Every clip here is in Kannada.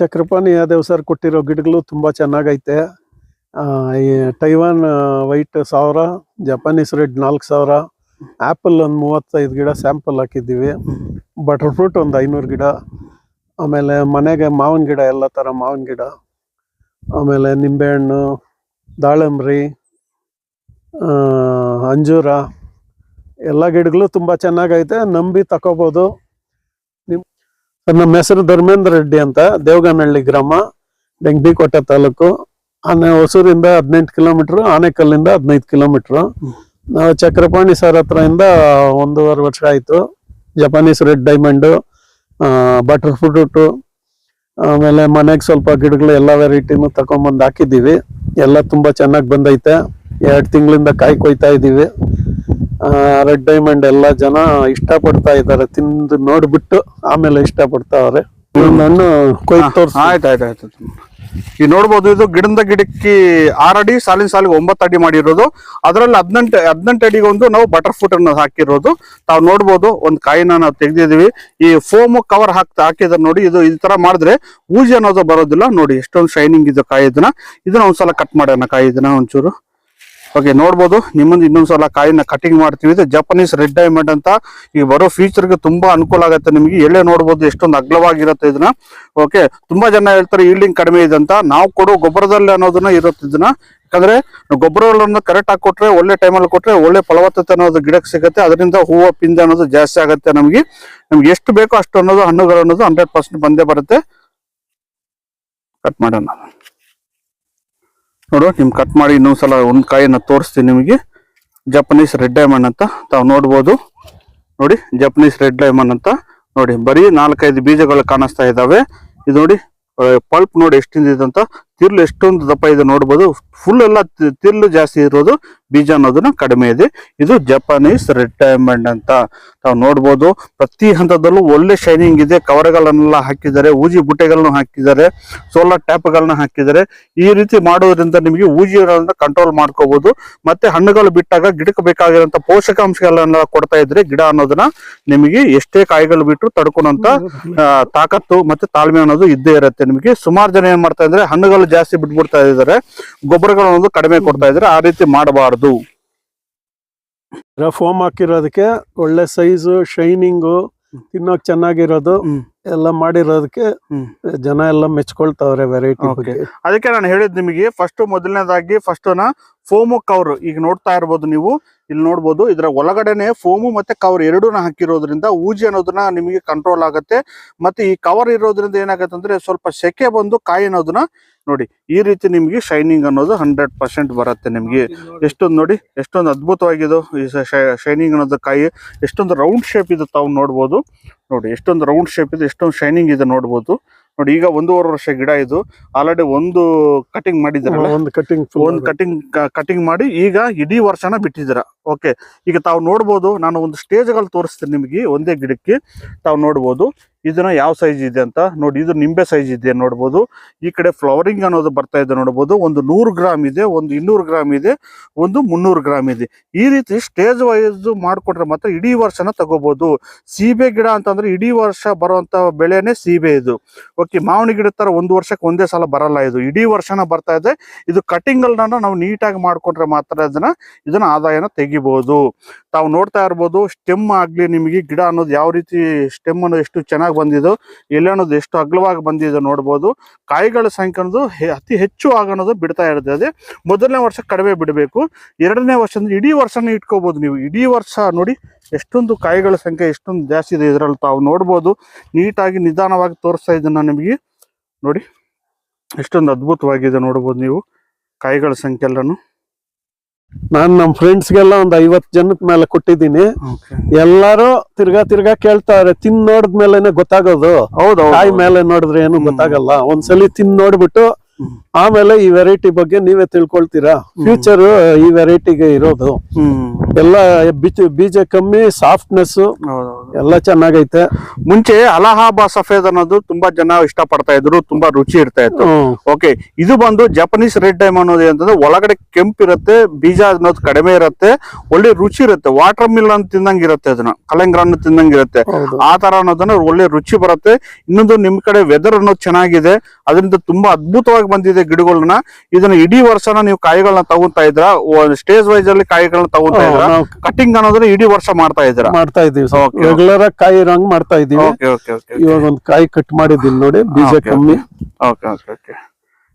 ಚಕ್ರಪಾಣಿ ಯಾದವ್ ಸರ್ ಕೊಟ್ಟಿರೋ ಗಿಡಗಳು ತುಂಬ ಚೆನ್ನಾಗೈತೆ. ಈ ಟೈವಾನ್ ವೈಟ್ ಸಾವಿರ ಜಪಾನೀಸ್ ರೆಡ್ ನಾಲ್ಕು ಸಾವಿರ ಆ್ಯಪಲ್ ಒಂದು ಮೂವತ್ತೈದು ಗಿಡ ಸ್ಯಾಂಪಲ್ ಹಾಕಿದ್ದೀವಿ. ಬಟರ್ ಫ್ರೂಟ್ ಒಂದು ಐನೂರು ಗಿಡ, ಆಮೇಲೆ ಮನೆಗೆ ಮಾವಿನ ಗಿಡ ಎಲ್ಲ ಥರ ಮಾವಿನ ಗಿಡ, ಆಮೇಲೆ ನಿಂಬೆಹಣ್ಣು, ದಾಳಂಬ್ರಿ ಅಂಜೂರ, ಎಲ್ಲ ಗಿಡಗಳು ತುಂಬ ಚೆನ್ನಾಗೈತೆ. ನಂಬಿ ತಗೋಬೋದು ಸರ್, ನಮ್ಮ ಹೆಸರು ಧರ್ಮೇಂದ್ರ ರೆಡ್ಡಿ ಅಂತ ದೇವಗನಹಳ್ಳಿ ಗ್ರಾಮ ಬೆಂಗ್ಬಿಕೋಟೆ ತಾಲೂಕು. ಆನೆ ಹೊಸೂರಿಂದ ಹದಿನೆಂಟು ಕಿಲೋಮೀಟ್ರು ಆನೆಕಲ್ಲಿಂದ ಹದಿನೈದು ಕಿಲೋಮೀಟ್ರು. ನಾವು ಚಕ್ರಪಾಣಿ ಸರ್ ಇಂದ ಒಂದೂವರೆ ವರ್ಷ ಆಯ್ತು. Japanese red diamond butter fruit ಆಮೇಲೆ ಮನೆಗೆ ಸ್ವಲ್ಪ ಗಿಡಗಳು ಎಲ್ಲ ವೆರೈಟಿನೂ ತಗೊಂಬಂದು ಹಾಕಿದ್ದೀವಿ. ಎಲ್ಲ ತುಂಬಾ ಚೆನ್ನಾಗಿ ಬಂದೈತೆ. ಎರಡು ತಿಂಗಳಿಂದ ಕಾಯಿ ಕೊಯ್ತಾ ಇದ್ದೀವಿ. ರೆಡ್ ಡೈಮಂಡ್ ಎಲ್ಲ ಜನ ಇಷ್ಟಪಡ್ತಾ ಇದ್ದಾರೆ ತಿಂದು ನೋಡ್ಬಿಟ್ಟು ಆಮೇಲೆ ಇಷ್ಟಪಡ್ತಾವ್ರೆ. ಹಣ್ಣು ಕೊಯ್ದು ತೋರ್ಸಿ ಆಯ್ತು ಆಯ್ತು ಆಯ್ತು ಈಗ ನೋಡ್ಬೋದು ಇದು ಗಿಡದ ಗಿಡಕ್ಕೆ ಆರು ಅಡಿ ಸಾಲಿನ ಸಾಲಿಗೆ ಒಂಬತ್ತು ಅಡಿ ಮಾಡಿರೋದು. ಅದರಲ್ಲಿ ಹದಿನೆಂಟು ಹದಿನೆಂಟು ಅಡಿಗೆ ಒಂದು ನಾವು ಬಟರ್ ಫ್ರೂಟ್ ಅನ್ನು ಹಾಕಿರೋದು. ತಾವು ನೋಡ್ಬೋದು ಒಂದು ಕಾಯಿನ ನಾವು ತೆಗ್ದಿದೀವಿ ಈ ಫೋಮ್ ಕವರ್ ಹಾಕ್ತಾ ಹಾಕಿದ್ರೆ ನೋಡಿ ಇದು ಈ ತರ ಮಾಡಿದ್ರೆ ಊಜಿ ಅನ್ನೋದು ಬರೋದಿಲ್ಲ. ನೋಡಿ ಎಷ್ಟೊಂದು ಶೈನಿಂಗ್ ಇದು ಕಾಯಿ ಇದನ್ನ ಇದನ್ನ ಒಂದ್ಸಲ ಕಟ್ ಮಾಡೋಣ ಕಾಯಿ ಇದನ್ನ ಒಂಚೂರು. ಓಕೆ, ನೋಡ್ಬೋದು. ನಿಮ್ಮೊಂದು ಇನ್ನೊಂದು ಸಲ ಕಾಯಿನ ಕಟಿಂಗ್ ಮಾಡ್ತೀವಿ. ಇದು ಜಪನೀಸ್ ರೆಡ್ ಡೈಮಂಡ್ ಅಂತ ಈಗ ಬರೋ ಫ್ಯೂಚರ್ಗೆ ತುಂಬಾ ಅನುಕೂಲ ಆಗುತ್ತೆ ನಿಮಗೆ. ಎಲ್ಲೇ ನೋಡ್ಬೋದು, ಎಷ್ಟೊಂದು ಅಗ್ಲವಾಗಿರುತ್ತೆ ಇದನ್ನ. ಓಕೆ, ತುಂಬಾ ಜನ ಹೇಳ್ತಾರೆ ಈಲ್ಡಿಂಗ್ ಕಡಿಮೆ ಇದೆ ಅಂತ. ನಾವು ಕೊಡೋ ಗೊಬ್ಬರದಲ್ಲಿ ಅನ್ನೋದನ್ನ ಇರುತ್ತೆ ಇದನ್ನ. ಯಾಕಂದ್ರೆ ಗೊಬ್ಬರಗಳನ್ನು ಕರೆಕ್ಟ್ ಆಗಿ ಕೊಟ್ರೆ, ಒಳ್ಳೆ ಟೈಮಲ್ಲಿ ಕೊಟ್ರೆ ಒಳ್ಳೆ ಫಲವತ್ತತೆ ಅನ್ನೋದು ಗಿಡಕ್ಕೆ ಸಿಗುತ್ತೆ. ಅದರಿಂದ ಹೂವು ಪಿಂದ ಅನ್ನೋದು ಜಾಸ್ತಿ ಆಗುತ್ತೆ ನಮಗೆ. ನಮ್ಗೆ ಎಷ್ಟು ಬೇಕೋ ಅಷ್ಟು ಅನ್ನೋದು ಹಣ್ಣುಗಳು ಅನ್ನೋದು ಹಂಡ್ರೆಡ್ ಪರ್ಸೆಂಟ್ ಬಂದೇ ಬರುತ್ತೆ. ಕಟ್ ಮಾಡೋಣ. ನೋಡು ನಿಮ್ ಕಟ್ ಮಾಡಿ ಇನ್ನೊಂದ್ಸಲ ಒಂದ್ ಕಾಯಿನ ತೋರಿಸ್ತೀನಿ ನಿಮಗೆ. ಜಪನೀಸ್ ರೆಡ್ ಡೈಮಂಡ್ ಅಂತ ತಾವು ನೋಡ್ಬೋದು. ನೋಡಿ ಜಪನೀಸ್ ರೆಡ್ ಡೈಮಂಡ್ ಅಂತ ನೋಡಿ, ಬರೀ ನಾಲ್ಕೈದು ಬೀಜಗಳು ಕಾಣಿಸ್ತಾ ಇದಾವೆ. ಇದು ನೋಡಿ ಪಲ್ಪ್ ನೋಡಿ ಎಷ್ಟಿಂದ ಅಂತ ತಿರ್ಲು ಎಷ್ಟೊಂದು ದಪ್ಪ ಇದೆ ನೋಡ್ಬೋದು. ಫುಲ್ ಎಲ್ಲ ತಿರ್ಲು ಜಾಸ್ತಿ ಇರೋದು ಬೀಜ ಅನ್ನೋದನ್ನ ಕಡಿಮೆ ಇದೆ. ಇದು ಜಪಾನೀಸ್ ರೆಡ್ ಡೈಮಂಡ್ ಅಂತ ನಾವು ನೋಡ್ಬೋದು. ಪ್ರತಿ ಹಂತದಲ್ಲೂ ಒಳ್ಳೆ ಶೈನಿಂಗ್ ಇದೆ. ಕವರ್ಗಳನ್ನೆಲ್ಲ ಹಾಕಿದ್ದಾರೆ, ಊಜಿ ಬುಟ್ಟೆಗಳನ್ನು ಹಾಕಿದ್ದಾರೆ ಸೋಲಾರ್ ಟ್ಯಾಪ್ಗಳನ್ನ ಹಾಕಿದ್ದಾರೆ. ಈ ರೀತಿ ಮಾಡೋದ್ರಿಂದ ನಿಮಗೆ ಊಜಿಗಳನ್ನ ಕಂಟ್ರೋಲ್ ಮಾಡ್ಕೋಬಹುದು ಮತ್ತೆ ಹಣ್ಣುಗಳು ಬಿಟ್ಟಾಗ ಗಿಡಕ್ಕೆ ಬೇಕಾಗಿರುವಂತ ಪೋಷಕಾಂಶಗಳನ್ನ ಕೊಡ್ತಾ ಇದ್ರೆ ಗಿಡ ಅನ್ನೋದನ್ನ ನಿಮಗೆ ಎಷ್ಟೇ ಕಾಯಿಗಳು ಬಿಟ್ಟರು ತಡ್ಕೊಳಂತ ತಾಕತ್ತು ಮತ್ತೆ ತಾಳ್ಮೆ ಅನ್ನೋದು ಇದ್ದೇ ಇರುತ್ತೆ. ನಿಮಗೆ ಸುಮಾರು ಜನ ಏನ್ ಮಾಡ್ತಾ ಇದ್ದಾರೆ, ಹಣ್ಣುಗಳು ಜಾಸ್ತಿ ಬಿಟ್ಬಿಡ್ತಾ ಇದ್ದಾರೆ. ಗೊಬ್ಬರಗಳನ್ನು ಕಡಿಮೆ ಕೊಡ್ತಾ ಇದ್ದಾರೆ. ಆ ರೀತಿ ಮಾಡಬಾರ್ದು. ಫೋಮ್ ಹಾಕಿರೋದಕ್ಕೆ ಒಳ್ಳೆ ಸೈಜು ಶೈನಿಂಗು ತಿನ್ನೋಕ್ ಚೆನ್ನಾಗಿರೋದು ಎಲ್ಲ ಮಾಡಿರೋದಕ್ಕೆ ಜನ ಎಲ್ಲ ಮೆಚ್ಕೊಳ್ತಾವ್ರೆ ವೆರೈಟಿ ಅದಕ್ಕೆ ನಾನು ಹೇಳಿದ್ ನಿಮಗೆ ಫಸ್ಟ್ ಮೊದಲನೇದಾಗಿ ಫಸ್ಟ್ನ ಫೋಮು ಕವರ್ ಈಗ ನೋಡ್ತಾ ಇರ್ಬೋದು ನೀವು. ಇಲ್ಲಿ ನೋಡ್ಬೋದು ಇದರ ಒಳಗಡೆನೆ ಫೋಮು ಮತ್ತೆ ಕವರ್ ಎರಡೂನ ಹಾಕಿರೋದ್ರಿಂದ ಊಜಿ ಅನ್ನೋದನ್ನ ನಿಮಗೆ ಕಂಟ್ರೋಲ್ ಆಗುತ್ತೆ. ಮತ್ತೆ ಈ ಕವರ್ ಇರೋದ್ರಿಂದ ಏನಾಗುತ್ತೆ ಅಂದ್ರೆ ಸ್ವಲ್ಪ ಸೆಕೆ ಬಂದು ಕಾಯಿ ಅನ್ನೋದನ್ನ ನೋಡಿ ಈ ರೀತಿ ನಿಮಗೆ ಶೈನಿಂಗ್ ಅನ್ನೋದು ಹಂಡ್ರೆಡ್ ಪರ್ಸೆಂಟ್ ಬರುತ್ತೆ ನಿಮಗೆ. ಎಷ್ಟೊಂದು ನೋಡಿ ಎಷ್ಟೊಂದು ಅದ್ಭುತವಾಗಿದ್ದು ಈ ಶೈನಿಂಗ್ ಅನ್ನೋದು ಕಾಯಿ ಎಷ್ಟೊಂದು ರೌಂಡ್ ಶೇಪ್ ಇದೆ ತಾವು ನೋಡ್ಬೋದು. ನೋಡಿ ಎಷ್ಟೊಂದು ರೌಂಡ್ ಶೇಪ್ ಇದೆ ಎಷ್ಟೊಂದು ಶೈನಿಂಗ್ ಇದೆ ನೋಡ್ಬೋದು. ನೋಡಿ ಈಗ ಒಂದೂವರೆ ವರ್ಷ ಗಿಡ ಇದು ಆಲ್ರೆಡಿ ಒಂದು ಕಟಿಂಗ್ ಮಾಡಿದಾರಲ್ಲ ಒಂದು ಕಟಿಂಗ್ ಒಂದು ಕಟಿಂಗ್ ಕಟಿಂಗ್ ಮಾಡಿ ಈಗ ಇಡೀ ವರ್ಷನ ಬಿಟ್ಟಿದ್ದೀರ. ಓಕೆ ಈಗ ತಾವು ನೋಡ್ಬೋದು ನಾನು ಒಂದು ಸ್ಟೇಜ್ಗಳು ತೋರಿಸ್ತೀನಿ ನಿಮಗೆ ಒಂದೇ ಗಿಡಕ್ಕೆ. ತಾವು ನೋಡ್ಬೋದು. ಇದನ್ನ ಯಾವ ಸೈಜ್ ಇದೆ ಅಂತ ನೋಡಿ, ಇದು ನಿಂಬೆ ಸೈಜ್ ಇದೆ ನೋಡ್ಬೋದು. ಈ ಕಡೆ ಫ್ಲವರಿಂಗ್ ಅನ್ನೋದು ಬರ್ತಾ ಇದೆ ನೋಡ್ಬೋದು. ಒಂದು ನೂರು ಗ್ರಾಮ್ ಇದೆ, ಒಂದು ಇನ್ನೂರು ಗ್ರಾಮ್ ಇದೆ, ಒಂದು ಮುನ್ನೂರು ಗ್ರಾಮ್ ಇದೆ. ಈ ರೀತಿ ಸ್ಟೇಜ್ ವೈಸ್ ಮಾಡಿಕೊಟ್ರೆ ಮಾತ್ರ ಇಡೀ ವರ್ಷನ ತಗೋಬಹುದು ಸೀಬೆ ಗಿಡ ಅಂತಂದ್ರೆ ಇಡೀ ವರ್ಷ ಬರುವಂತ ಬೆಳೆನೆ ಸೀಬೆ ಇದು. ಓಕೆ ಮಾವಿನ ಗಿಡ ತರ ಒಂದು ವರ್ಷಕ್ಕೆ ಒಂದೇ ಸಲ ಬರಲ್ಲ ಇದು. ಇಡೀ ವರ್ಷನ ಬರ್ತಾ ಇದೆ. ಇದು ಕಟಿಂಗ್ ಗಳನ್ನ ನಾವು ನೀಟಾಗಿ ಮಾಡ್ಕೊಂಡ್ರೆ ಮಾತ್ರ ಅದನ್ನ ಇದನ್ನ ಆದಾಯನ ತೆಗಿಬಹುದು ತಾವು ನೋಡ್ತಾ ಇರ್ಬೋದು ಸ್ಟೆಮ್ ಆಗ್ಲಿ ನಿಮಗೆ ಗಿಡ ಅನ್ನೋದು ಯಾವ ರೀತಿ ಸ್ಟೆಮ್ ಅನ್ನೋದು ಎಷ್ಟು ಚೆನ್ನಾಗಿ ಬಂದಿದ್ದು. ಎಲೆ ಅನ್ನೋದು ಎಷ್ಟು ಅಗಲವಾಗಿ ಬಂದಿದೆ ನೋಡ್ಬೋದು. ಕಾಯಿಗಳ ಸಂಖ್ಯೆ ಅನ್ನೋದು ಅತಿ ಹೆಚ್ಚು ಆಗೋದು ಬಿಡ್ತಾ ಇರ್ತದೆ ಮೊದಲನೇ ವರ್ಷ ಕಡಿಮೆ ಬಿಡಬೇಕು. ಎರಡನೇ ವರ್ಷ ಅಂದ್ರೆ ಇಡೀ ವರ್ಷನ ಇಟ್ಕೋಬೋದು ನೀವು. ಇಡೀ ವರ್ಷ ನೋಡಿ ಎಷ್ಟೊಂದು ಕಾಯಿಗಳ ಸಂಖ್ಯೆ, ಎಷ್ಟೊಂದು ಜಾಸ್ತಿ ಇದೆ ಇದರಲ್ಲಿ ತಾವು ನೋಡ್ಬೋದು. ನೀಟಾಗಿ ನಿಧಾನವಾಗಿ ತೋರಿಸ್ತಾ ಇದ್ದೀನಿ ನಿಮಗೆ. ನೋಡಿ ಎಷ್ಟೊಂದು ಅದ್ಭುತವಾಗಿದೆ ನೋಡ್ಬೋದು ನೀವು ಕಾಯಿಗಳ ಸಂಖ್ಯೆ ಎಲ್ಲಾನು. ನಾನ್ ನಮ್ ಫ್ರೆಂಡ್ಸ್ಗೆಲ್ಲ ಒಂದ್ ಐವತ್ ಜನದ ಮೇಲೆ ಕೊಟ್ಟಿದ್ದೀನಿ ಎಲ್ಲಾರು ತಿರ್ಗಾ ತಿರ್ಗಾ ಕೇಳ್ತಾರೆ ತಿನ್ ನೋಡಿದ್ಮೇಲೆನೆ ಗೊತ್ತಾಗೋದು ಹೌದು ಆಯ್ ಮೇಲೆ ನೋಡಿದ್ರೆ ಏನು. ಗೊತ್ತಾಗಲ್ಲ ಒಂದ್ಸಲಿ ತಿನ್ ನೋಡ್ಬಿಟ್ಟು. ಆಮೇಲೆ ಈ ವೆರೈಟಿ ಬಗ್ಗೆ ನೀವೇ ತಿಳ್ಕೊಳ್ತೀರಾ? ಫ್ಯೂಚರ್ ಈ ವೆರೈಟಿಗೆ ಇರೋದು. ಎಲ್ಲ ಬೀಜ ಕಮ್ಮಿ ಸಾಫ್ಟ್ನೆಸ್ ಎಲ್ಲ ಚೆನ್ನಾಗೈತೆ. ಮುಂಚೆ ಅಲಹಾಬಾ ಸಫೇದ್ ಅನ್ನೋದು ತುಂಬಾ ಜನ ಇಷ್ಟ ಪಡ್ತಾ ಇದ್ರು ತುಂಬಾ ರುಚಿ ಇರ್ತಾ ಇತ್ತು. ಓಕೆ ಇದು ಬಂದು ಜಪನೀಸ್ ರೆಡ್ ಟೈಮ್ ಅನ್ನೋದು ಅಂತಂದ್ರೆ ಒಳಗಡೆ ಕೆಂಪ್ ಇರುತ್ತೆ ಬೀಜ ಅನ್ನೋದು ಕಡಿಮೆ ಇರುತ್ತೆ ಒಳ್ಳೆ ರುಚಿ ಇರುತ್ತೆ. ವಾಟರ್ ಮಿಲ್ ಅಂತ ತಿಂದಂಗ್ ಇರುತ್ತೆ ಅದನ್ನ ಕಲಂಗ್ರನ್ನು ತಿಂದಂಗ್ ಇರುತ್ತೆ. ಆ ತರ ಅನ್ನೋದನ್ನ ಒಳ್ಳೆ ರುಚಿ ಬರುತ್ತೆ. ಇನ್ನೊಂದು ನಿಮ್ ಕಡೆ ವೆದರ್ ಅನ್ನೋದು ಚೆನ್ನಾಗಿದೆ ಅದರಿಂದ ತುಂಬಾ ಅದ್ಭುತವಾಗಿ ಬಂದಿದೆ ಗಿಡಗಳನ್ನ ಇದನ್ನ ಇಡೀ ವರ್ಷನ ನೀವು ಕಾಯಿಗಳನ್ನ ತಗೊಂತಾ ಇದ್ರ ಸ್ಟೇಜ್ ವೈಸ್ ಅಲ್ಲಿ ಕಾಯಿಗಳನ್ನ ತಗೊಂತಾ ಇದ್ರ ಕಟಿಂಗ್ ಅನ್ನೋದನ್ನ ಇಡೀ ವರ್ಷ ಮಾಡ್ತಾ ಇದ್ರ ಮಾಡ್ತಾ ಇದೀವಿ Okay, ರೆಗ್ಯುಲರ್ ಆಗಿ ಕಾಯಿ ರಂಗ್ ಮಾಡ್ತಾ ಇದೀವಿ ಇವಾಗ ಒಂದ್ ಕಾಯಿ ಕಟ್ ಮಾಡಿದೀನಿ ನೋಡಿ ಬೀಜ ಕಮ್ಮಿ.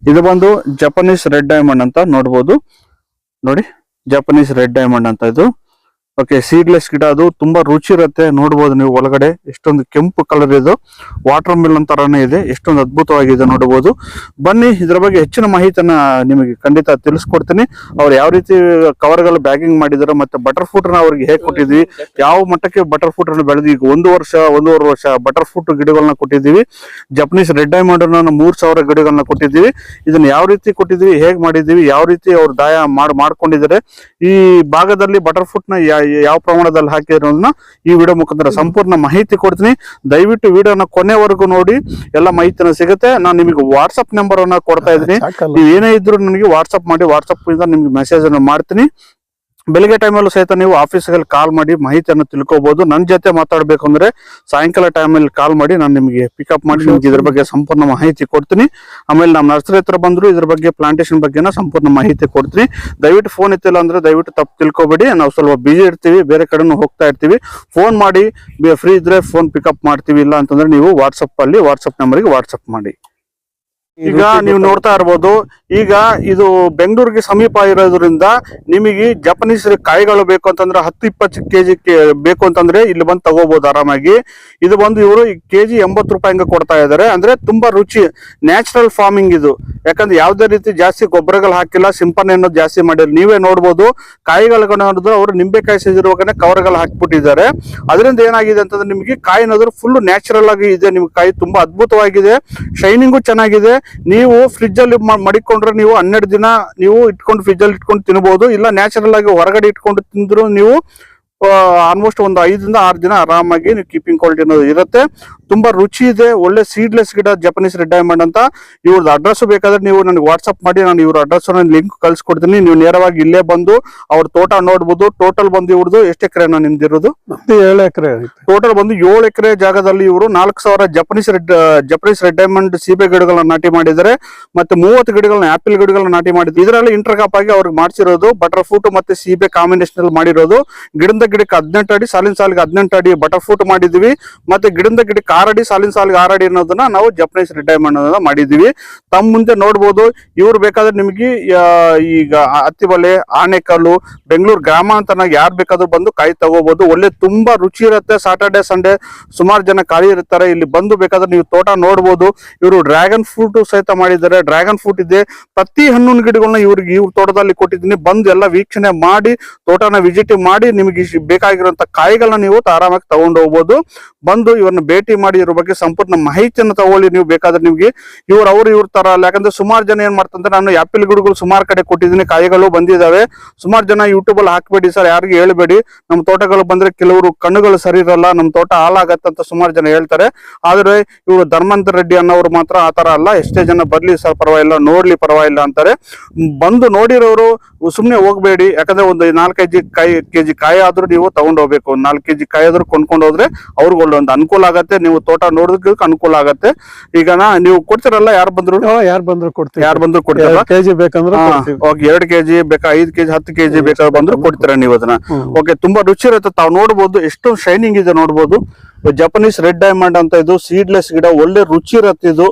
ಇದು ಬಂದು ಜಪನೀಸ್ ರೆಡ್ ಡೈಮಂಡ್ ಅಂತ ನೋಡ್ಬೋದು. ನೋಡಿ ಜಪನೀಸ್ ರೆಡ್ ಡೈಮಂಡ್ ಅಂತ ಇದು. ಓಕೆ ಸೀಡ್ಲೆಸ್ ಗಿಡ ಅದು ತುಂಬಾ ರುಚಿ ಇರುತ್ತೆ ನೋಡಬಹುದು ನೀವು ಒಳಗಡೆ. ಎಷ್ಟೊಂದು ಕೆಂಪು ಕಲರ್ ಇದು. ವಾಟರ್ ಮಿಲನ್ ತರಾನೇ ಇದೆ. ಎಷ್ಟೊಂದು ಅದ್ಭುತವಾಗಿದೆ ನೋಡಬಹುದು ಬನ್ನಿ, ಇದ್ರ ಬಗ್ಗೆ ಹೆಚ್ಚಿನ ಮಾಹಿತಿಯನ್ನ ನಿಮಗೆ ಖಂಡಿತ ತಿಳಿಸ್ಕೊಡ್ತೀನಿ. ಅವ್ರು ಯಾವ ರೀತಿ ಕವರ್ಗಳು ಬ್ಯಾಗಿಂಗ್ ಮಾಡಿದಾರೆ ಮತ್ತೆ ಬಟರ್ ಫ್ರೂಟ್ನ ಅವ್ರಿಗೆ ಹೇಗೆ ಕೊಟ್ಟಿದ್ವಿ, ಯಾವ ಮಟ್ಟಕ್ಕೆ ಬಟರ್ ಫ್ರೂಟ್ ಅನ್ನು ಬೆಳೆದು ಈಗ ಒಂದು ವರ್ಷ, ಒಂದೂವರೆ ವರ್ಷ ಬಟರ್ ಫ್ರೂಟ್ ಗಿಡಗಳನ್ನ ಕೊಟ್ಟಿದ್ದೀವಿ ಜಪನೀಸ್ ರೆಡ್ ಡೈಮಂಡ್ ನಾವು ಮೂರ್ ಸಾವಿರ ಗಿಡಗಳನ್ನ ಕೊಟ್ಟಿದ್ದೀವಿ. ಇದನ್ನ ಯಾವ ರೀತಿ ಕೊಟ್ಟಿದ್ವಿ ಹೇಗ್ ಮಾಡಿದ್ದೀವಿ, ಯಾವ ರೀತಿ ಅವ್ರು ದಾಯ ಮಾಡ್, ಮಾಡ್ಕೊಂಡಿದ್ದಾರೆ. ಈ ಭಾಗದಲ್ಲಿ ಬಟರ್ ಫ್ರೂಟ್ನ ಯಾವ ಪ್ರಮಾಣದಲ್ಲಿ ಹಾಕಿರೋದನ್ನ ಈ ವಿಡಿಯೋ ಮುಖಾಂತರ ಸಂಪೂರ್ಣ ಮಾಹಿತಿ ಕೊಡ್ತೀನಿ. ದಯವಿಟ್ಟು ವಿಡಿಯೋನ ಕೊನೆವರೆಗೂ ನೋಡಿ ಎಲ್ಲ ಮಾಹಿತಿನ ಸಿಗುತ್ತೆ. ನಾನು ನಿಮಗೆ ವಾಟ್ಸಪ್ ನಂಬರ್ ಅನ್ನ ಕೊಡ್ತಾ ಇದ್ದೀನಿ. ನೀವು ಏನೇ ಇದ್ರು ನನಗೆ ವಾಟ್ಸಪ್ ಮಾಡಿ ವಾಟ್ಸಪ್ ಇಂದ ನಿಮ್ಗೆ ಮೆಸೇಜ್ ಅನ್ನು ಮಾಡ್ತೀನಿ. ಬೆಳಿಗ್ಗೆ ಟೈಮಲ್ಲೂ ಸಹಿತ ನೀವು ಆಫೀಸ್ಗೆ ಕಾಲ್ ಮಾಡಿ ಮಾಹಿತಿಯನ್ನು ತಿಳ್ಕೊಬಹುದು ನನ್ನ ಜೊತೆ ಮಾತಾಡಬೇಕು ಅಂದ್ರೆ ಸಾಯಂಕಾಲ ಟೈಮಲ್ಲಿ ಕಾಲ್ ಮಾಡಿ ನಾನು ನಿಮಗೆ ಪಿಕಪ್ ಮಾಡಿ ನಿಮ್ಗೆ ಇದ್ರ ಬಗ್ಗೆ ಸಂಪೂರ್ಣ ಮಾಹಿತಿ ಕೊಡ್ತೀನಿ. ಆಮೇಲೆ ನಮ್ಮ ನರ್ಸರಿ ಹತ್ರ ಬಂದ್ರು, ಇದ್ರ ಬಗ್ಗೆ ಪ್ಲಾಂಟೇಶನ್ ಬಗ್ಗೆನ ಸಂಪೂರ್ಣ ಮಾಹಿತಿ ಕೊಡ್ತೀನಿ. ದಯವಿಟ್ಟು ಫೋನ್ ಇತ್ತಿಲ್ಲ ಅಂದ್ರೆ ದಯವಿಟ್ಟು ತಪ್ಪು ತಿಳ್ಕೊಬೇಡಿ. ನಾವು ಸ್ವಲ್ಪ ಬಿಜಿ ಇರ್ತೀವಿ, ಬೇರೆ ಕಡೆನೂ ಹೋಗ್ತಾ ಇರ್ತೀವಿ. ಫೋನ್ ಮಾಡಿ ಫ್ರೀ ಇದ್ರೆ ಫೋನ್ ಪಿಕಪ್ ಮಾಡ್ತೀವಿ, ಇಲ್ಲ ಅಂತಂದ್ರೆ ನೀವು ವಾಟ್ಸಪ್ ಅಲ್ಲಿ ವಾಟ್ಸಪ್ ನಂಬರ್ಗೆ ವಾಟ್ಸಪ್ ಮಾಡಿ. ಈಗ ನೀವು ನೋಡ್ತಾ ಇರ್ಬೋದು, ಈಗ ಇದು ಬೆಂಗಳೂರಿಗೆ ಸಮೀಪ ಇರೋದ್ರಿಂದ ನಿಮಗೆ ಜಪನೀಸ್ ಕಾಯಿಗಳು ಬೇಕು ಅಂತಂದ್ರೆ ಹತ್ತು, ಇಪ್ಪತ್ತು ಕೆಜಿ ಬೇಕು ಅಂತಂದ್ರೆ ಇಲ್ಲಿ ಬಂದು ತಗೋಬಹುದು ಆರಾಮಾಗಿ. ಇದು ಬಂದು ಇವರು ಕೆಜಿ ಎಂಬತ್ತು ರೂಪಾಯಿ ಹಂಗೆ ಕೊಡ್ತಾ ಇದ್ದಾರೆ. ಅಂದ್ರೆ ತುಂಬಾ ರುಚಿ, ನ್ಯಾಚುರಲ್ ಫಾರ್ಮಿಂಗ್ ಇದು. ಯಾಕಂದ್ರೆ ಯಾವುದೇ ರೀತಿ ಜಾಸ್ತಿ ಗೊಬ್ಬರಗಳು ಹಾಕಿಲ್ಲ ಸಿಂಪರಣೆ ಅನ್ನೋದು ಜಾಸ್ತಿ ಮಾಡಿಲ್ಲ. ನೀವೇ ನೋಡ್ಬೋದು ಕಾಯಿಗಳು ಅವರು ನಿಂಬೆಕಾಯಿ ಸಿದಿರುವಾಗನೇ ಕವರ್ಗಳು ಹಾಕಿಬಿಟ್ಟಿದ್ದಾರೆ. ಅದರಿಂದ ಏನಾಗಿದೆ ಅಂತಂದ್ರೆ ನಿಮಗೆ ಕಾಯಿ ಅನ್ನೋದ್ರ ಫುಲ್ ನ್ಯಾಚುರಲ್ ಆಗಿ ಇದೆ. ನಿಮ್ಗೆ ಕಾಯಿ ತುಂಬಾ ಅದ್ಭುತವಾಗಿದೆ. ಶೈನಿಂಗು ಚೆನ್ನಾಗಿದೆ. ನೀವು ಫ್ರಿಜ್ ಅಲ್ಲಿ ಮಡಿಕೊಂಡ್ರೆ ನೀವು ಹನ್ನೆರಡು ದಿನ ನೀವು ಇಟ್ಕೊಂಡು ಫ್ರಿಜ್ ಅಲ್ಲಿ ಇಟ್ಕೊಂಡು ತಿನ್ಬಹುದು ಇಲ್ಲ ನ್ಯಾಚುರಲ್ ಆಗಿ ಹೊರಗಡೆ ಇಟ್ಕೊಂಡು ತಿಂದ್ರು ನೀವು ಆಲ್ಮೋಸ್ಟ್ ಒಂದು ಐದರಿಂದ ಆರು ದಿನ ಆರಾಮಾಗಿ ನೀವು ಕೀಪಿಂಗ್ ಕ್ವಾಲಿಟಿ ಅನ್ನೋದು ಇರುತ್ತೆ. ತುಂಬಾ ರುಚಿ ಇದೆ ಒಳ್ಳೆ ಸೀಡ್ಲೆಸ್ ಗಿಡ ಜಪನೀಸ್ ರೆಡ್ ಡೈಮಂಡ್ ಅಂತ. ಇವ್ರದ್ದು ಅಡ್ರೆಸ್ ಬೇಕಾದ್ರೆ ನೀವು ನನಗೆ ವಾಟ್ಸ್ಆಪ್ ಮಾಡಿ ನಾನು ಇವ್ರ ಅಡ್ರೆಸ್ ಲಿಂಕ್ ಕಳ್ಸಿಕೊಡ್ತೀನಿ. ನೀವು ನೇರವಾಗಿ ಇಲ್ಲೇ ಬಂದು ಅವ್ರ ತೋಟ ನೋಡ್ಬೋದು. ಟೋಟಲ್ ಬಂದು ಇವ್ರದ್ದು ಎಷ್ಟು ಎಕರೆನ ನಿಮ್ದಿರೋದು ನಮ್ದು ಏಳು ಎಕರೆ ಟೋಟಲ್ ಬಂದು ಏಳು ಎಕರೆ ಜಾಗದಲ್ಲಿ ಇವರು ನಾಲ್ಕು ಸಾವಿರ Japanese red Japanese red diamond ಸೀಬೆ ಗಿಡಗಳನ್ನ ನಾಟಿ ಮಾಡಿದ್ದಾರೆ. ಮತ್ತೆ ಮೂವತ್ತು ಗಿಡಗಳನ್ನ ಆಪಲ್ ಗಿಡಗಳನ್ನ ನಾಟಿ ಮಾಡಿದ್ರು ಇದರಲ್ಲಿ ಇಂಟರ್ ಕಾಪ್ ಆಗಿ ಅವ್ರಿಗೆ ಮಾಡಿಸಿರೋದು ಬಟರ್ ಫ್ರೂಟ್ ಮತ್ತೆ ಸೀಬೆ ಕಾಂಬಿನೇಷನ್ ಅಲ್ಲಿ ಮಾಡಿರೋದು. ಗಿಡದ ಗಿಡಕ್ಕೆ ಹದಿನೆಂಟು ಅಡಿ, ಸಾಲಿನ ಸಾಲಿಗೆ ಹದಿನೆಂಟು ಅಡಿ ಬಟರ್ ಫ್ರೂಟ್ ಮಾಡಿದ್ವಿ ಮತ್ತೆ ಗಿಡದ ಗಿಡಕ್ಕೆ ಆರಡಿ ಸಾಲಿನ ಸಾಲಿಗೆ ಆರಡಿ ಅನ್ನೋದನ್ನ ನಾವು ಜಪನೀಸ್ ರೆಡ್ ಡೈಮಂಡ್ ಅನ್ನೋದನ್ನ ಮಾಡಿದೀವಿ ತಮ್ಮ ಮುಂದೆ ನೋಡ್ಬೋದು, ಇವ್ರು ಬೇಕಾದ್ರೆ ನಿಮಗೆ ಈಗ ಅತ್ತಿಬಲೆ ಆನೆಕಲ್ಲು, ಬೆಂಗಳೂರು ಗ್ರಾಮಾಂತರ ಯಾರು ಬೇಕಾದ್ರೂ ಬಂದು ಕಾಯಿ ತಗೋಬಹುದು ಒಳ್ಳೆ ತುಂಬಾ ರುಚಿ ಇರುತ್ತೆ. ಸಾಟರ್ಡೆ ಸಂಡೇ ಸುಮಾರು ಜನ ಖಾಲಿ ಇರ್ತಾರೆ. ಇಲ್ಲಿ ಬಂದು ಬೇಕಾದ್ರೆ ನೀವು ತೋಟ ನೋಡ್ಬೋದು. ಇವರು ಡ್ರ್ಯಾಗನ್ ಫ್ರೂಟ್ ಸಹಿತ ಮಾಡಿದ್ದಾರೆ. ಡ್ರ್ಯಾಗನ್ ಫ್ರೂಟ್ ಇದೆ. ಪ್ರತಿ ಹಣ್ಣಿನ ಗಿಡಗಳನ್ನ ಇವ್ರಿಗೆ ಇವ್ರ ತೋಟದಲ್ಲಿ ಕೊಟ್ಟಿದ್ದೀನಿ. ಬಂದು ಎಲ್ಲ ವೀಕ್ಷಣೆ ಮಾಡಿ, ತೋಟನ ವಿಸಿಟ್ ಮಾಡಿ ನಿಮಗೆ ಬೇಕಾಗಿರುವಂತ ಕಾಯಿಗಳನ್ನ ನೀವು ಆರಾಮಾಗಿ ತಗೊಂಡು ಹೋಗ್ಬೋದು. ಬಂದು ಇವ್ರನ್ನ ಭೇಟಿ ಮಾಡಿ ಇವ್ರ ಬಗ್ಗೆ ಸಂಪೂರ್ಣ ಮಾಹಿತಿಯನ್ನು ತಗೊಳ್ಳಿ. ನೀವು ಬೇಕಾದ್ರೆ ನಿಮ್ಗೆ ಇವ್ರು ಅವ್ರು ಇವ್ರ ತರ ಯಾಕಂದ್ರೆ ಸುಮಾರು ಜನ ಏನ್ ಮಾಡ್ತಂದ್ರೆ ನಾನು ಆಪಲ್ ಗಿಡಗಳು ಸುಮಾರು ಕಡೆ ಕೊಟ್ಟಿದ್ದೀನಿ. ಕಾಯಿಗಳು ಬಂದಿದ್ದಾವೆ ಸುಮಾರು ಜನ ಯೂಟ್ಯೂಬ್ ಅಲ್ಲಿ ಹಾಕ್ಬೇಡಿ ಸರ್. ಯಾರಿಗೂ ಹೇಳ್ಬೇಡಿ. ನಮ್ಮ ತೋಟಗಳು ಬಂದ್ರೆ ಕೆಲವರು ಕಣ್ಣುಗಳು ಸರಿ ಇರಲ್ಲ. ನಮ್ಮ ತೋಟ ಹಾಳಾಗತ್ತಂತ ಸುಮಾರು ಜನ ಹೇಳ್ತಾರೆ. ಆದ್ರೆ ಇವರು ಧರ್ಮಂತ ರೆಡ್ಡಿ ಅನ್ನೋರು ಮಾತ್ರ ಆ ತರ ಅಲ್ಲ. ಎಷ್ಟೇ ಜನ ಬರ್ಲಿ ಸರ್, ಪರವಾಗಿಲ್ಲ. ನೋಡ್ಲಿ, ಪರವಾಗಿಲ್ಲ ಅಂತಾರೆ. ಬಂದು ನೋಡಿರೋರು ಸುಮ್ನೆ ಹೋಗ್ಬೇಡಿ. ಯಾಕಂದ್ರೆ ಒಂದು ನಾಲ್ಕೈದು ಕಾಯಿ, ಕೆಜಿ ಕಾಯಿ ಆದ್ರೂ ನೀವು ತಗೊಂಡು ಹೋಗ್ಬೇಕು. ನಾಲ್ಕು ಕೆಜಿ ಕಾಯಿ ಆದ್ರೂ ಕೊಂಡ್ಕೊಂಡು ಹೋದ್ರೆ ಅವ್ರಿಗೆ ಒಂದು ಅನುಕೂಲ ಆಗತ್ತೆ. ನೀವು ತೋಟ ನೋಡೋದಕ್ಕೆ ಅನುಕೂಲ ಆಗತ್ತೆ. ಈಗ ನೀವು ಕೊಡ್ತಿರಲ್ಲ ಯಾರು ಬಂದ್ರು? ಯಾರು ಬಂದ್ರು ಕೊಡ್ತೀವಿ. ಯಾರು ಬಂದ್ರು ಕೊಡ್ತೀರಾ? ಕೆಜಿ ಬೇಕಂದ್ರೆ ಎರಡ್ ಕೆಜಿ ಬೇಕಾ ಐದ್ ಕೆಜಿ ಹತ್ತು ಕೆಜಿ ಬೇಕಾದ್ರೆ ಬಂದ್ರು ಕೊಡ್ತೀರಾ ನೀವು ಅದನ್ನ. ಓಕೆ ತುಂಬಾ ರುಚಿ ಇರುತ್ತೆ. ತಾವು ನೋಡಬಹುದು ಎಷ್ಟು ಶೈನಿಂಗ್ ಇದೆ ನೋಡ್ಬೋದು. ಜಪನೀಸ್ ರೆಡ್ ಡೈಮಂಡ್ ಅಂತ ಇದು ಸೀಡ್ಲೆಸ್ ಗಿಡ ಒಳ್ಳೆ ರುಚಿ ಇರತ್ತೆ ಇದು.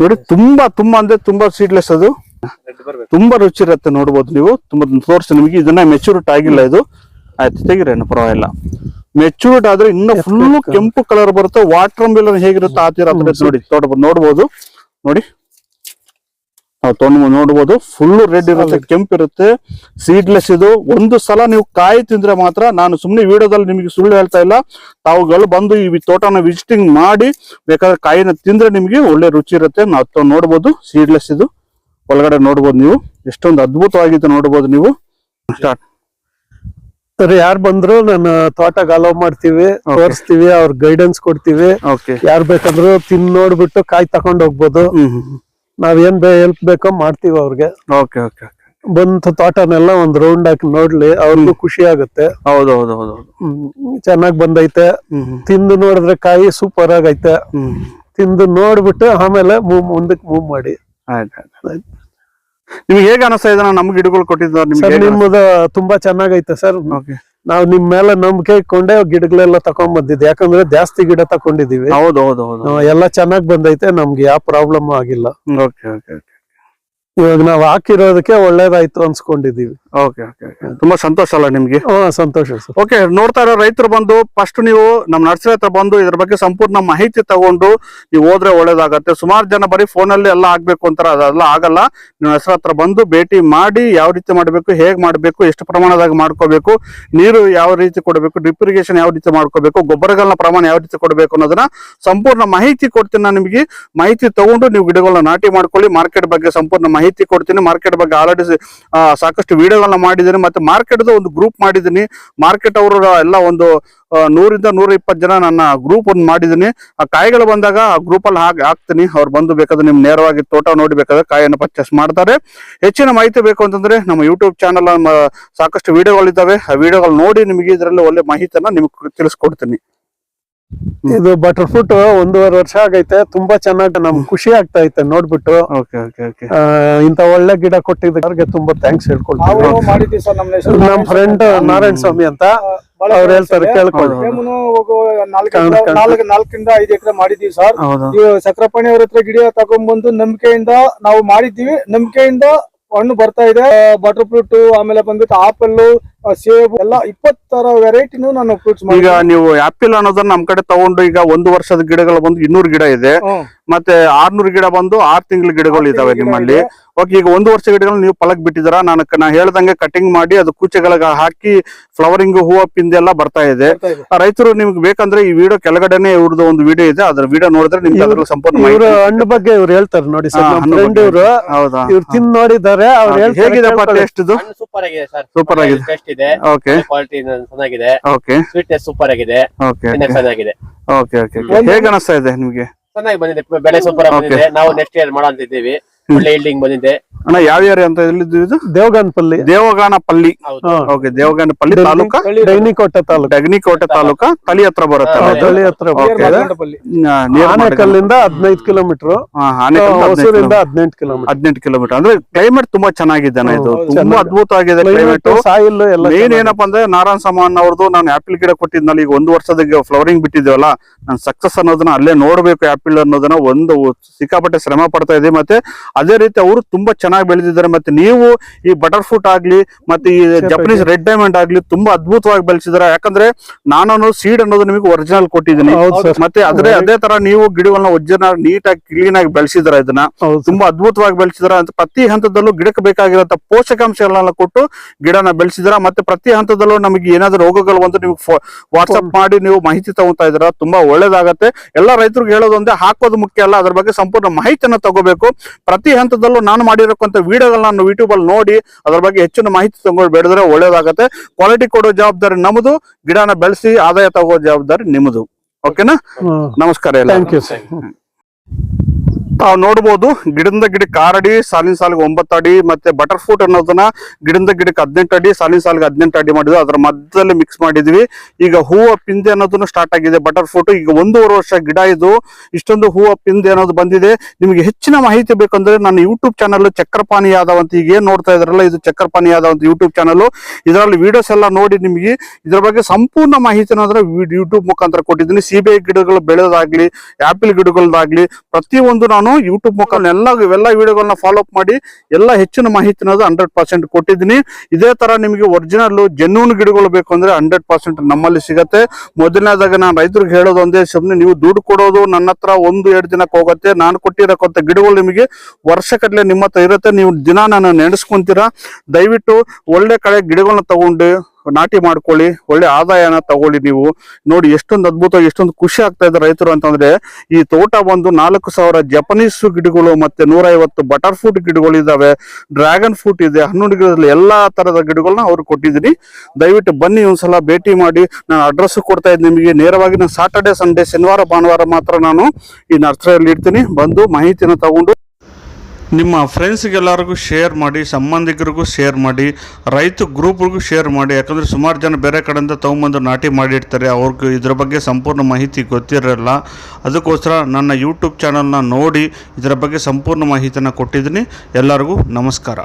ನೋಡಿ ತುಂಬಾ ತುಂಬಾ ಅಂದ್ರೆ ತುಂಬಾ ಸೀಡ್ಲೆಸ್ ಅದು. ತುಂಬಾ ರುಚಿ ಇರತ್ತೆ ನೋಡ್ಬೋದು ನೀವು. ತುಂಬಾ ತೋರಿಸಿ ನಿಮಗೆ ಇದನ್ನ ಮೆಚೂರಿಟ್ ಆಗಿಲ್ಲ ಇದು. ಆಯ್ತು ತೆಗಿರೇನು ಪರವಾಗಿಲ್ಲ. ಮೆಚೂರಿಟ್ ಆದ್ರೆ ಇನ್ನು ಫುಲ್ ಕೆಂಪು ಕಲರ್ ಬರುತ್ತೆ. ವಾಟರ್ ಮಿಲನ್ ಹೇಗಿರುತ್ತೆ ಆ ತೀರ ನೋಡಿ ತೋಟ ನೋಡ್ಬೋದು. ನೋಡಿ. ನಾವು ತೊಗೊಂಡು ನೋಡ್ಬೋದು. ಫುಲ್ ರೆಡ್ ಇರುತ್ತೆ ಕೆಂಪು ಇರುತ್ತೆ. ಸೀಡ್ಲೆಸ್ ಇದು. ಒಂದು ಸಲ ನೀವು ಕಾಯಿ ತಿಂದ್ರೆ ಮಾತ್ರ ನಾನು ಸುಮ್ಮನೆ ವಿಡಿಯೋದಲ್ಲಿ ನಿಮಗೆ ಸುಳ್ಳು ಹೇಳ್ತಾ ಇಲ್ಲ. ತಾವುಗಳು ಬಂದು ಈ ತೋಟನ ವಿಸಿಟಿಂಗ್ ಮಾಡಿ ಬೇಕಾದ್ರೆ ಕಾಯಿನ ತಿಂದ್ರೆ ನಿಮಗೆ ಒಳ್ಳೆ ರುಚಿ ಇರುತ್ತೆ. ನಾವು ನೋಡ್ಬೋದು. ಸೀಡ್ಲೆಸ್ ಇದು. ಒಳಗಡೆ ನೋಡ್ಬೋದು ನೀವು. ಎಷ್ಟೊಂದು ಅದ್ಭುತವಾಗಿದೆ ನೋಡ್ಬೋದು ನೀವು. ಸ್ಟಾರ್ಟ್ ಸರ್ ಯಾರು ಬಂದ್ರು ನಾನು ತೋಟಕ್ಕೆ ಅಲೋ ಮಾಡ್ತೀವಿ ತೋರಿಸ್ತೀವಿ ಅವ್ರ ಗೈಡೆನ್ಸ್ ಕೊಡ್ತೀವಿ. ಓಕೆ ಯಾರ್ ಬೇಕಂದ್ರು ತಿನ್ ನೋಡ್ಬಿಟ್ಟು ಕಾಯಿ ತಕೊಂಡ್ ಹೋಗ್ಬೋದು. ಹ್ಮ್ ನಾವ್ ಏನ್ ಬೇ ಹೆಲ್ಪ್ ಬೇಕೋ ಮಾಡ್ತೀವಿ ಅವ್ರಿಗೆ. ಓಕೆ ಓಕೆ ಬಂತ ತೋಟನೆಲ್ಲ ಒಂದ್ ರೌಂಡ್ ಹಾಕಿ ನೋಡ್ಲಿ ಅವ್ರಿಗೂ ಖುಷಿ ಆಗುತ್ತೆ. ಹೌದು ಹೌದು ಹೌದು ಹೌದು. ಚೆನ್ನಾಗ್ ಬಂದೈತೆ. ತಿಂದು ನೋಡಿದ್ರೆ ಕಾಯಿ ಸೂಪರ್ ಆಗೈತೆ. ತಿಂದು ನೋಡ್ಬಿಟ್ಟು ಆಮೇಲೆ ಮೂವ್ ಮುಂದಕ್ಕೆ ಮೂವ್ ಮಾಡಿ. ಆಯ್ತು. ನಿಮ್ಗೆ ಹೇಗೆ ಅನಿಸ್ತಾ ಇದೆ? ನಮ್ ಗಿಡಗಳು ಕೊಟ್ಟಿದ್ದಾರೆ ನಿಮ್ಗೆ ನಿಮ್ಮದು ತುಂಬಾ ಚೆನ್ನಾಗೈತೆ ಸರ್. ನಾವು ನಿಮ್ ಮೇಲೆ ನಂಬಿಕೆ ಇಟ್ಕೊಂಡೆ ಗಿಡಗಳೆಲ್ಲ ತಕೊಂಡ್ ಬಂದಿದ್ದೆ. ಯಾಕಂದ್ರೆ ಜಾಸ್ತಿ ಗಿಡ ತಕೊಂಡಿದೀವಿ ಹೌದು ಹೌದು ಹೌದು. ಎಲ್ಲ ಚೆನ್ನಾಗ್ ಬಂದೈತೆ. ನಮ್ಗೆ ಯಾವ ಪ್ರಾಬ್ಲಮ್ ಆಗಿಲ್ಲ. ಇವಾಗ ನಾವ್ ಹಾಕಿರೋದಕ್ಕೆ ಒಳ್ಳೇದಾಯ್ತು ಅನ್ಸ್ಕೊಂಡಿದೀವಿ ಓಕೆ ಓಕೆ ತುಂಬಾ ಸಂತೋಷ ಅಲ್ಲ ನಿಮ್ಗೆ? ಸಂತೋಷ ಓಕೆ ನೋಡ್ತಾ ಇರೋ ರೈತರು ಬಂದು ಫಸ್ಟ್ ನೀವು ನಮ್ಮ ನರ್ಸರಿ ಹತ್ರ ಬಂದು ಇದ್ರ ಬಗ್ಗೆ ಸಂಪೂರ್ಣ ಮಾಹಿತಿ ತಗೊಂಡು ನೀವು ಹೋದ್ರೆ ಒಳ್ಳೇದಾಗತ್ತೆ. ಸುಮಾರು ಜನ ಬರೀ ಫೋನಲ್ಲಿ ಎಲ್ಲ ಆಗ್ಬೇಕು ಅಂತಾರ ಅದೆಲ್ಲ ಆಗಲ್ಲ. ನೀವು ನರ್ಸರಿ ಹತ್ರ ಬಂದು ಭೇಟಿ ಮಾಡಿ ಯಾವ ರೀತಿ ಮಾಡಬೇಕು ಹೇಗೆ ಮಾಡಬೇಕು ಎಷ್ಟು ಪ್ರಮಾಣದಾಗ ಮಾಡ್ಕೋಬೇಕು ನೀರು ಯಾವ ರೀತಿ ಕೊಡಬೇಕು ಡ್ರಿಪ್ ಇರಿಗೇಷನ್ ಯಾವ ರೀತಿ ಮಾಡ್ಕೋಬೇಕು ಗೊಬ್ಬರಗಳನ್ನ ಪ್ರಮಾಣ ಯಾವ ರೀತಿ ಕೊಡಬೇಕು ಅನ್ನೋದನ್ನ ಸಂಪೂರ್ಣ ಮಾಹಿತಿ ಕೊಡ್ತೀನಿ ನಾನು ನಿಮಗೆ. ಮಾಹಿತಿ ತಗೊಂಡು ನೀವು ಗಿಡಗಳನ್ನ ನಾಟಿ ಮಾಡ್ಕೊಳ್ಳಿ. ಮಾರ್ಕೆಟ್ ಬಗ್ಗೆ ಸಂಪೂರ್ಣ ಮಾಹಿತಿ ಕೊಡ್ತೀನಿ. ಮಾರ್ಕೆಟ್ ಬಗ್ಗೆ ಆಲ್ರೆಡಿ ಸಾಕಷ್ಟು ವಿಡಿಯೋಗಳನ್ನ ಮಾಡಿದ್ದೀನಿ ಮತ್ತೆ ಮಾರ್ಕೆಟ್ ಒಂದು ಗ್ರೂಪ್ ಮಾಡಿದ್ದೀನಿ. ಮಾರ್ಕೆಟ್ ಅವರು ಎಲ್ಲ ಒಂದು ನೂರಿಂದ ನೂರ ಇಪ್ಪತ್ತು ಜನ ನನ್ನ ಗ್ರೂಪ್ ಒಂದು ಮಾಡಿದ್ದೀನಿ. ಆ ಕಾಯಿಗಳು ಬಂದಾಗ ಆ ಗ್ರೂಪ್ ಅಲ್ಲಿ ಹಾಕಿ ಹಾಕ್ತೀನಿ. ಅವ್ರು ಬಂದು ಬೇಕಾದ್ರೆ ನಿಮ್ಮ ನೇರವಾಗಿ ತೋಟ ನೋಡಿ ಬೇಕಾದ್ರೆ ಕಾಯಿಯನ್ನು ಪರ್ಚೇಸ್ ಮಾಡ್ತಾರೆ. ಹೆಚ್ಚಿನ ಮಾಹಿತಿ ಬೇಕು ಅಂತಂದ್ರೆ ನಮ್ಮ ಯೂಟ್ಯೂಬ್ ಚಾನಲ್ ಸಾಕಷ್ಟು ವಿಡಿಯೋಗಳಿದ್ದಾವೆ ಆ ವಿಡಿಯೋಗಳು ನೋಡಿ ನಿಮಗೆ ಇದರಲ್ಲಿ ಒಳ್ಳೆ ಮಾಹಿತಿಯನ್ನು ನಿಮ್ಗೆ ತಿಳಿಸ್ಕೊಡ್ತೀನಿ. ಇದು ಬಟರ್ ಫ್ರೂಟ್ ಒಂದೂವರೆ ವರ್ಷ ಆಗೈತೆ. ತುಂಬಾ ಚೆನ್ನಾಗಿ ನಮ್ಗೆ ಖುಷಿ ಆಗ್ತಾ ಐತೆ ನೋಡ್ಬಿಟ್ಟು. Okay okay okay. ಇಂತ ಒಳ್ಳೆ ಗಿಡ ಕೊಟ್ಟಿದ್ದಕ್ಕೆ ತುಂಬಾ ಥ್ಯಾಂಕ್ಸ್ ಹೇಳ್ಕೊಳ್ತೀವಿ ನಾವು ಮಾಡಿದ್ವಿ ಸರ್ ನಮ್ಮ ಹೆಸರು ನಮ್ ಫ್ರೆಂಡ್ ನಾರಾಯಣ ಸ್ವಾಮಿ ಅಂತ ಅವ್ರು ಹೇಳ್ತಾರೆ ಕೇಳ್ಕೊಳ್ಳಿ. ಕಾಣ್- ನಾಲ್ಕರಿಂದ ಐದು ಎಕರೆ ಮಾಡಿದೀವಿ ಸರ್. ಸಕ್ರಪಾಣಿ ಅವ್ರ ಹತ್ರ ಗಿಡ ತಗೊಂಡ್ಬಂದು ನಂಬಿಕೆಯಿಂದ ನಾವು ಮಾಡಿದ್ದೀವಿ. ನಂಬಿಕೆಯಿಂದ ಹಣ್ಣು ಬರ್ತಾ ಇದೆ. ಬಟರ್ ಫ್ರೂಟ್ ಆಮೇಲೆ ಬಂದ್ಬಿಟ್ಟು ಆಪಲ್ ಸೇಬು ಎಲ್ಲ ಇಪ್ಪತ್ತರ ವೆರೈಟಿನೂ ನಾನು ಫ್ರೂಟ್ಸ್ ಈಗ ನೀವು ಆಪಿಲ್ ಅನ್ನೋದನ್ನ ನಮ್ ಕಡೆ ತಗೊಂಡು ಈಗ ಒಂದು ವರ್ಷದ ಗಿಡಗಳು ಬಂದು ಇನ್ನೂರು ಗಿಡ ಇದೆ. ಮತ್ತೆ ಆರ್ನೂರು ಗಿಡ ಬಂದು ಆರ್ ತಿಂಗಳ ಗಿಡಗಳು ಇದಾವೆ ನಿಮ್ಮಲ್ಲಿ. ಓಕೆ ಈಗ ಒಂದು ವರ್ಷ ಗಿಡಗಳು ನೀವು ಪಲಕ್ ಬಿಟ್ಟಿದ್ದೀರಾ? ನಾನು ನಾ ಹೇಳ್ದಂಗೆ ಕಟಿಂಗ್ ಮಾಡಿ ಅದು ಕೂಚೆಗಳಿಗೆ ಹಾಕಿ ಫ್ಲವರಿಂಗ್ ಹೂವ ಪಿಂದೆಲ್ಲ ಬರ್ತಾ ಇದೆ. ಆ ರೈತರು ನಿಮ್ಗೆ ಬೇಕಂದ್ರೆ ಈ ವಿಡಿಯೋ ಕೆಳಗಡೆನೆ ಇವ್ರದ್ದು ಒಂದು ವಿಡಿಯೋ ಇದೆ. ಅದ್ರ ವಿಡಿಯೋ ನೋಡಿದ್ರೆ ನಿಮ್ಗೆ ಅದ್ರ ಸಂಪೂರ್ಣ ಇವ್ರ ಮಾಹಿತಿ ಹಣ್ಣು ಬಗ್ಗೆ ಇವ್ರು ಹೇಳ್ತಾರೆ ನೋಡಿ ಸರ್. ಇವ್ರು ಹೌದಾ? ಇವ್ರು ತಿಂದ್ ನೋಡಿದ್ದಾರೆ. ಅವ್ರು ಹೇಗಿದೆ ಟೇಸ್ಟ್ ಇದು? ಹಣ್ಣು ಸೂಪರ್ ಆಗಿದೆ ಸರ್. Super ಆಗಿದೆ. ಇದೆ ಓಕೆ ಕ್ವಾಲಿಟಿ ಚೆನ್ನಾಗಿದೆ. ಓಕೆ ಸ್ವೀಟ್ನೆಸ್ ಸೂಪರ್ ಆಗಿದೆ. ಓಕೆ ಚೆನ್ನಾಗಿದೆ. ಓಕೆ ಓಕೆ ಹೇಗೆ ಅನಿಸ್ತಾ ಇದೆ ನಿಮ್ಗೆ? ಚೆನ್ನಾಗಿ ಬಂದಿದೆ. ಬೆಳೆ ಸೂಪರ್ ಆಗಿದೆ ನಾವು ನೆಕ್ಸ್ಟ್ ಇಯರ್ ಮಾಡೋ ಒಳ್ಳೆ ಇಲ್ಡಿಂಗ್ ಬಂದಿದೆ. ಅಣ್ಣ ಯಾವ ಏರಿಯಾ ಅಂತ ಹೇಳಿದ್ವಿ ಇದು? ದೇವಗಾನಪಲ್ಲಿ. ದೇವಗಾನಪಲ್ಲಿ. ಓಕೆ ದೇವಗಾನಪಲ್ಲಿ ತಾಲೂಕ? ಡೈನಿಕೋಟೆ ತಾಲೂಕು. ಡೈನಿಕೋಟೆ ತಾಲೂಕಾ? ತಳಿ ಹತ್ರ ಬರುತ್ತೆ ತಳಿ ಹತ್ರ ಆನೆಕಲ್ಲಿಂದ ಹದಿನೈದು ಕಿಲೋಮೀಟರ್. ಹೊಸೂರಿಂದ ಹದಿನೆಂಟು ಕಿಲೋಮೀಟರ್. ಹದಿನೆಂಟು ಕಿಲೋಮೀಟರ್. ಅಂದ್ರೆ ಕ್ಲೈಮೇಟ್ ತುಂಬಾ ಚೆನ್ನಾಗಿದೆ ಅಣ್ಣ ಇದು. ತುಂಬಾ. ಅದ್ಭುತವಾಗಿದೆ ಕ್ಲೈಮೇಟ್ ಸಾಯಿಲ್ ಎಲ್ಲ ಮೇನ್. ಏನಪ್ಪಾ ಅಂದ್ರೆ ನಾರಾಯಣ ಸಮಾನ್ ಅವ್ರದ್ದು ನಾನು ಆಪಿಲ್ ಗಿಡ ಕೊಟ್ಟಿದ್ನಲ್ಲ ಈಗ ಒಂದು ವರ್ಷದ ಫ್ಲವರಿಂಗ್ ಬಿಟ್ಟಿದ್ದೇವಲ್ಲ ನಾನು ಸಕ್ಸಸ್ ಅನ್ನೋದನ್ನ ಅಲ್ಲೇ ನೋಡ್ಬೇಕು ಆಪಿಲ್ ಅನ್ನೋದನ್ನ ಒಂದು ಸಿಕ್ಕಾಪಟ್ಟೆ ಶ್ರಮ ಪಡ್ತಾ ಇದೆ ಮತ್ತೆ ಅದೇ ರೀತಿ ಅವರು ತುಂಬಾ ಚೆನ್ನಾಗಿ ಬೆಳೆದಿದ್ದಾರೆ ಮತ್ತೆ ನೀವು ಈ ಬಟರ್ ಫ್ರೂಟ್ ಆಗ್ಲಿ ಮತ್ತೆ ಈ ಜಪನೀಸ್ ರೆಡ್ ಡೈಮಂಡ್ ಆಗ್ಲಿ ತುಂಬಾ ಅದ್ಭುತವಾಗಿ ಬೆಳೆಸಿದಾರೆ ಯಾಕಂದ್ರೆ ನಾನು ಸೀಡ್ ಅನ್ನೋದು ನಿಮಗೆ ಒರಿಜಿನಲ್ ಕೊಟ್ಟಿದ್ದೀನಿ. ಮತ್ತೆ ಅದೇ ಅದೇ ತರ ನೀವು ಗಿಡಗಳನ್ನ ಒಜ್ಜನ ನೀಟಾಗಿ ಕ್ಲೀನ್ ಆಗಿ ಬೆಳೆಸಿದಾರೆ ಇದನ್ನ. ತುಂಬಾ ಅದ್ಭುತವಾಗಿ ಬೆಳೆಸಿದಾರ ಅಂತ ಪ್ರತಿ ಹಂತದಲ್ಲೂ ಗಿಡಕ್ಕೆ ಬೇಕಾಗಿರೋ ಪೋಷಕಾಂಶಗಳನ್ನ ಕೊಟ್ಟು ಗಿಡನ ಬೆಳೆಸಿದಾರ ಮತ್ತೆ ಪ್ರತಿ ಹಂತದಲ್ಲೂ ನಮಗೆ ಏನಾದ್ರು ರೋಗಗಳು ಬಂದು ನೀವು ವಾಟ್ಸ್ಆಪ್ ಮಾಡಿ ನೀವು ಮಾಹಿತಿ ತಗೋತಾ ಇದ್ರ ತುಂಬಾ ಒಳ್ಳೇದಾಗತ್ತೆ. ಎಲ್ಲಾ ರೈತರಿಗೆ ಹೇಳೋದು ಅಂದ್ರೆ ಹಾಕೋದು ಮುಖ್ಯ ಅಲ್ಲ. ಅದ್ರ ಬಗ್ಗೆ ಸಂಪೂರ್ಣ ಮಾಹಿತಿಯನ್ನ ತಗೋಬೇಕು. ಪ್ರತಿ ಹಂತದಲ್ಲೂ ನಾನು ಮಾಡಿರೋಕ್ಕಂತ ವಿಡಿಯೋಗಳನ್ನ ನಾನು ಯೂಟ್ಯೂಬ್ ಅಲ್ಲಿ ನೋಡಿ ಅದ್ರ ಬಗ್ಗೆ ಹೆಚ್ಚಿನ ಮಾಹಿತಿ ತಗೊಂಡು ಬೆಳೆದ್ರೆ ಒಳ್ಳೇದಾಗತ್ತೆ. ಕ್ವಾಲಿಟಿ ಕೊಡೋ ಜವಾಬ್ದಾರಿ ನಮ್ಮದು ಗಿಡನ ಬೆಳೆಸಿ ಆದಾಯ ತಗೋ ಜವಾಬ್ದಾರಿ ನಿಮ್ಮದು ಓಕೆನಾ ನಮಸ್ಕಾರ ಎಲ್ಲ ಥ್ಯಾಂಕ್ ಯು ಸರ್ ತಾವು ನೋಡ್ಬೋದು ಗಿಡದಿಂದ ಗಿಡಕ್ಕೆ ಆರು ಅಡಿ ಸಾಲಿನ ಸಾಲಿಗೆ ಒಂಬತ್ತು ಅಡಿ, ಮತ್ತೆ ಬಟರ್ ಫ್ರೂಟ್ ಅನ್ನೋದನ್ನ ಗಿಡದಿಂದ ಗಿಡಕ್ಕೆ ಹದಿನೆಂಟು ಅಡಿ, ಸಾಲಿನ ಸಾಲಿಗೆ ಹದಿನೆಂಟು ಅಡಿ ಮಾಡಿದ್ವಿ. ಅದರ ಮಧ್ಯದಲ್ಲಿ ಮಿಕ್ಸ್ ಮಾಡಿದ್ವಿ. ಈಗ ಹೂವು ಪಿಂದೆ ಅನ್ನೋದನ್ನು ಸ್ಟಾರ್ಟ್ ಆಗಿದೆ ಬಟರ್ ಫ್ರೂಟ್ ಈಗ ಒಂದೂವರೆ ವರ್ಷ ಗಿಡ ಇದು. ಇಷ್ಟೊಂದು ಹೂವು ಪಿಂದೆ ಅನ್ನೋದು ಬಂದಿದೆ. ನಿಮಗೆ ಹೆಚ್ಚಿನ ಮಾಹಿತಿ ಬೇಕಂದ್ರೆ ನನ್ನ ಯೂಟ್ಯೂಬ್ ಚಾನಲ್ ಚಕ್ರಪಾಣಿ ಯಾದವ್ ಅಂತ ಈಗ ಏನ್ ನೋಡ್ತಾ ಇದ್ರಲ್ಲ ಇದು ಚಕ್ರಪಾಣಿ ಯಾದವ್ ಅಂತ ಯೂಟ್ಯೂಬ್ ಚಾನಲ್ ಇದರಲ್ಲಿ ವಿಡಿಯೋಸ್ ಎಲ್ಲ ನೋಡಿ ನಿಮಗೆ ಇದರ ಬಗ್ಗೆ ಸಂಪೂರ್ಣ ಮಾಹಿತಿನ ಯೂಟ್ಯೂಬ್ ಮುಖಾಂತರ ಕೊಟ್ಟಿದ್ದೀನಿ. ಸಿಬಿಐ ಗಿಡಗಳು ಬೆಳೆದಾಗ್ಲಿ ಆಪಲ್ ಗಿಡಗಳದಾಗ್ಲಿ, ಪ್ರತಿಯೊಂದು ನಾನು ಯೂಟ್ಯೂಬ್ ಮುಖಾಂತರ ಎಲ್ಲ ಇವೆಲ್ಲ ವಿಡಿಯೋಗಳನ್ನ ಫಾಲೋ ಅಪ್ ಮಾಡಿ ಎಲ್ಲ ಹೆಚ್ಚಿನ ಮಾಹಿತಿ ಅನ್ನೋದು ಹಂಡ್ರೆಡ್ ಪರ್ಸೆಂಟ್ ಕೊಟ್ಟಿದ್ದೀನಿ. ಇದೇ ತರ ನಿಮಗೆ ಒರಿಜಿನಲ್ ಜೆನ್ಯೂನ್ ಗಿಡಗಳು ಬೇಕು ಅಂದ್ರೆ ಹಂಡ್ರೆಡ್ ಪರ್ಸೆಂಟ್ ನಮ್ಮಲ್ಲಿ ಸಿಗತ್ತೆ. ಮೊದಲನೇದಾಗ ನಾನು ರೈತರಿಗೆ ಹೇಳೋದು ಒಂದೇ ಸುಮ್ಮನೆ ನೀವು ದುಡ್ಡು ಕೊಡೋದು ನನ್ನ ಹತ್ರ ಒಂದು ಎರಡು ದಿನಕ್ಕೆ ಹೋಗುತ್ತೆ. ನಾನು ಕೊಟ್ಟಿರಕ್ಕಂಥ ಗಿಡಗಳು ನಿಮಗೆ ವರ್ಷಗಟ್ಟಲೆ ನಿಮ್ಮ ಹತ್ರ ಇರುತ್ತೆ. ನೀವು ದಿನ ನಾನು ನೆನೆಸ್ಕೊಂತೀರಾ. ದಯವಿಟ್ಟು ಒಳ್ಳೆ ಕಡೆ ಗಿಡಗಳನ್ನ ತಗೊಂಡು ನಾಟಿ ಮಾಡ್ಕೊಳ್ಳಿ, ಒಳ್ಳೆ ಆದಾಯನ ತಗೊಳ್ಳಿ ನೀವು. ನೋಡಿ ಎಷ್ಟೊಂದು ಅದ್ಭುತವಾಗಿ ಎಷ್ಟೊಂದು ಖುಷಿ ಆಗ್ತಾ ಇದೆ ರೈತರು ಅಂತಂದ್ರೆ, ಈ ತೋಟ ಬಂದು ನಾಲ್ಕು ಸಾವಿರ ಜಪನೀಸ್ ಗಿಡಗಳು ಮತ್ತೆ ನೂರೈವತ್ತು ಬಟರ್ ಫ್ರೂಟ್ ಗಿಡಗಳು ಇದಾವೆ. ಡ್ರ್ಯಾಗನ್ ಫ್ರೂಟ್ ಇದೆ, ಹನ್ನೊಂದು ಗಿಡದಲ್ಲಿ ಎಲ್ಲಾ ತರದ ಗಿಡಗಳನ್ನ ಅವ್ರು ಕೊಟ್ಟಿದ್ದೀನಿ. ದಯವಿಟ್ಟು ಬನ್ನಿ ಒಂದ್ಸಲ ಭೇಟಿ ಮಾಡಿ. ನಾನು ಅಡ್ರೆಸ್ ಕೊಡ್ತಾ ಇದ್ದೀನಿ ನಿಮಗೆ. ನೇರವಾಗಿ ನಾನು ಸಾಟರ್ಡೆ ಸಂಡೇ ಶನಿವಾರ, ಭಾನುವಾರ ಮಾತ್ರ ನಾನು ಈ ನರ್ಸರಿಯಲ್ಲಿ ಇಡ್ತೀನಿ. ಬಂದು ಮಾಹಿತಿನ ತಗೊಂಡು ನಿಮ್ಮ ಫ್ರೆಂಡ್ಸ್ಗೆಲ್ಲರಿಗೂ ಶೇರ್ ಮಾಡಿ, ಸಂಬಂಧಿಕರಿಗೂ ಶೇರ್ ಮಾಡಿ, ರೈತ ಗ್ರೂಪ್ರಿಗೂ ಶೇರ್ ಮಾಡಿ, ಯಾಕಂದರೆ ಸುಮಾರು ಜನ ಬೇರೆ ಕಡೆಯಿಂದ ತೊಗೊಂಬಂದು ನಾಟಿ ಮಾಡಿರ್ತಾರೆ, ಅವ್ರಿಗೆ ಇದ್ರ ಬಗ್ಗೆ ಸಂಪೂರ್ಣ ಮಾಹಿತಿ ಗೊತ್ತಿರಲ್ಲ. ಅದಕ್ಕೋಸ್ಕರ ನನ್ನ ಯೂಟ್ಯೂಬ್ ಚಾನಲ್ನ ನೋಡಿ ಇದರ ಬಗ್ಗೆ ಸಂಪೂರ್ಣ ಮಾಹಿತಿನ ಕೊಟ್ಟಿದ್ದೀನಿ. ಎಲ್ಲರಿಗೂ ನಮಸ್ಕಾರ.